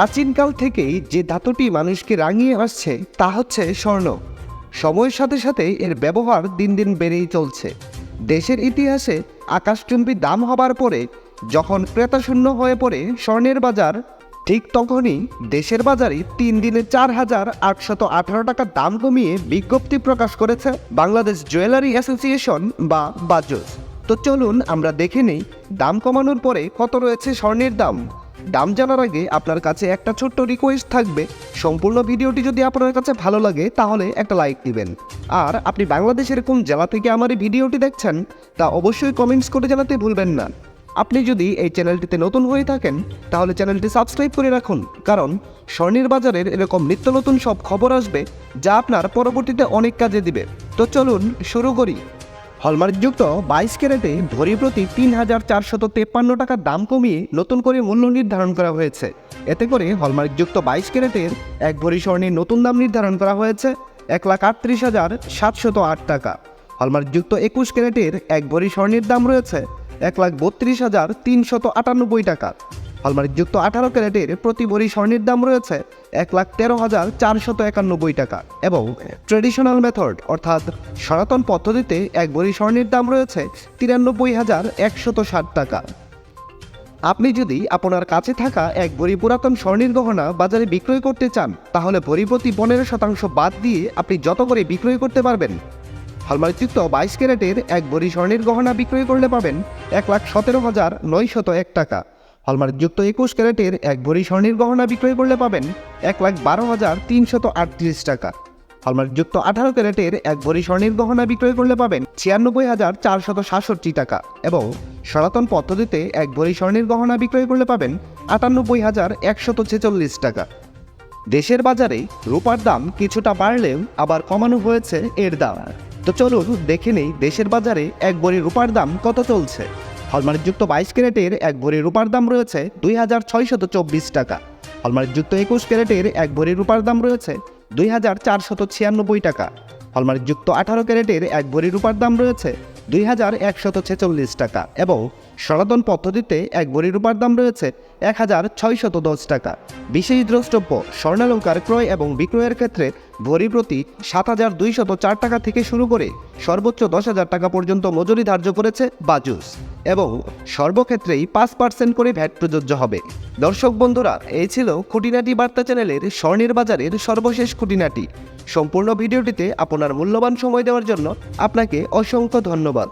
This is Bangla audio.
প্রাচীনকাল থেকেই যে ধাতুটি মানুষকে রাঙিয়ে আসছে, তা হচ্ছে স্বর্ণ। সময়ের সাথে সাথে এর ব্যবহার দিন দিন বেড়েই চলছে। দেশের ইতিহাসে আকাশচুম্বী দাম হবার পরে, যখন ক্রেতাশূন্য হয়ে পড়ে স্বর্ণের বাজার, ঠিক তখনই দেশের বাজারে তিন দিনে চার হাজার আটশত আঠারো টাকা দাম কমিয়ে বিজ্ঞপ্তি প্রকাশ করেছে বাংলাদেশ জুয়েলারি অ্যাসোসিয়েশন বা বাজস তো চলুন আমরা দেখে নিই দাম কমানোর পরে কত রয়েছে স্বর্ণের দাম। দাম জানার আগে আপনার কাছে একটা ছোট্ট রিকোয়েস্ট থাকবে। সম্পূর্ণ ভিডিওটি যদি আপনার কাছে ভালো লাগে, তাহলে একটা লাইক দিবেন। আর আপনি বাংলাদেশের কোন জেলা থেকে আমার এই ভিডিওটি দেখছেন, তা অবশ্যই কমেন্টস করে জানাতে ভুলবেন না। আপনি যদি এই চ্যানেলটিতে নতুন হয়ে থাকেন, তাহলে চ্যানেলটি সাবস্ক্রাইব করে রাখুন। কারণ স্বর্ণের বাজারের এরকম নিত্য নতুন সব খবর আসবে, যা আপনার পরবর্তীতে অনেক কাজে দিবে। তো চলুন শুরু করি। হলমার্কযুক্ত বাইশ ক্যারেটে ভরি প্রতি তিন হাজার চারশত তেপ্পান্ন টাকার দাম কমিয়ে নতুন করে মূল্য নির্ধারণ করা হয়েছে। এতে করে হলমার্কযুক্ত বাইশ ক্যারেটের এক ভরি স্বর্ণের নতুন দাম নির্ধারণ করা হয়েছে এক লাখ আটত্রিশ হাজার সাতশত আট টাকা। হলমার্কযুক্ত একুশ ক্যারেটের এক ভরি স্বর্ণের দাম রয়েছে এক লাখ বত্রিশ হাজার তিনশত আটানব্বই টাকা। হলমার্কযুক্ত আঠারো ক্যারেটের প্রতি ভরি স্বর্ণের দাম রয়েছে এক লাখ তেরো হাজার চারশত একানব্বই টাকা এবং ট্রেডিশনাল মেথড, অর্থাৎ সনাতন পদ্ধতিতে এক ভরি স্বর্ণের দাম রয়েছে তিরানব্বই হাজার একশত ষাট টাকা। আপনি যদি আপনার কাছে থাকা এক ভরি পুরাতন স্বর্ণের গহনা বাজারে বিক্রয় করতে চান, তাহলে ভরি প্রতি পনেরো শতাংশ বাদ দিয়ে আপনি যত করে বিক্রয় করতে পারবেন। হলমার্কযুক্ত বাইশ ক্যারেটের এক ভরি স্বর্ণের গহনা বিক্রয় করলে পাবেন এক লাখ সতেরো হাজার নয়শত এক টাকা। হলমার্কযুক্ত একুশ ক্যারেটের এক ভরি স্বর্ণের গহনা বিক্রয় করলে পাবেন এক লাখ বারো হাজার তিনশত আটত্রিশ টাকা। হলমার্কযুক্ত আঠারো ক্যারেটের এক ভরি স্বর্ণের গহনা বিক্রয় করলে পাবেন ছিয়ানব্বই হাজার চারশত সাতষট্টি টাকা এবং সনাতন পদ্ধতিতে এক ভরি স্বর্ণের গহনা বিক্রয় করলে পাবেন আটানব্বই হাজার একশত ছেচল্লিশ টাকা। দেশের বাজারে রূপার দাম কিছুটা বাড়লেও আবার কমানো হয়েছে এর দাম। তো চলুন দেখে নেই দেশের বাজারে এক ভরি রূপার দাম কত চলছে। হলমার্কযুক্ত বাইশ ক্যারেটের এক ভরি রূপার দাম রয়েছে দুই হাজার ছয়শত চব্বিশ টাকা। হলমার্কযুক্ত একুশ ক্যারেটের এক ভরি রূপার দাম রয়েছে দুই হাজার চারশত ছিয়ানব্বই টাকা। হলমার্কযুক্ত আঠারো ক্যারেটের এক ভরি রূপার দাম রয়েছে দুই হাজার একশত ছেচল্লিশ টাকা এবং সনাতন পদ্ধতিতে এক ভরি রূপার দাম রয়েছে এক হাজার ছয়শত দশ টাকা। বিশেষ দ্রষ্টব্য, স্বর্ণালঙ্কার ক্রয় এবং বিক্রয়ের ক্ষেত্রে ভরি প্রতি সাত হাজার দুইশত চার টাকা থেকে শুরু করে সর্বোচ্চ দশ হাজার টাকা পর্যন্ত মজুরি ধার্য করেছে বাজুস। এবং সর্বক্ষেত্রেই পাঁচ পার্সেন্ট করে ভ্যাট প্রযোজ্য হবে। দর্শক বন্ধুরা, এই ছিল খুঁটিনাটি বার্তা চ্যানেলের স্বর্ণের বাজারের সর্বশেষ খুঁটিনাটি। সম্পূর্ণ ভিডিওটিতে আপনার মূল্যবান সময় দেওয়ার জন্য আপনাকে অসংখ্য ধন্যবাদ।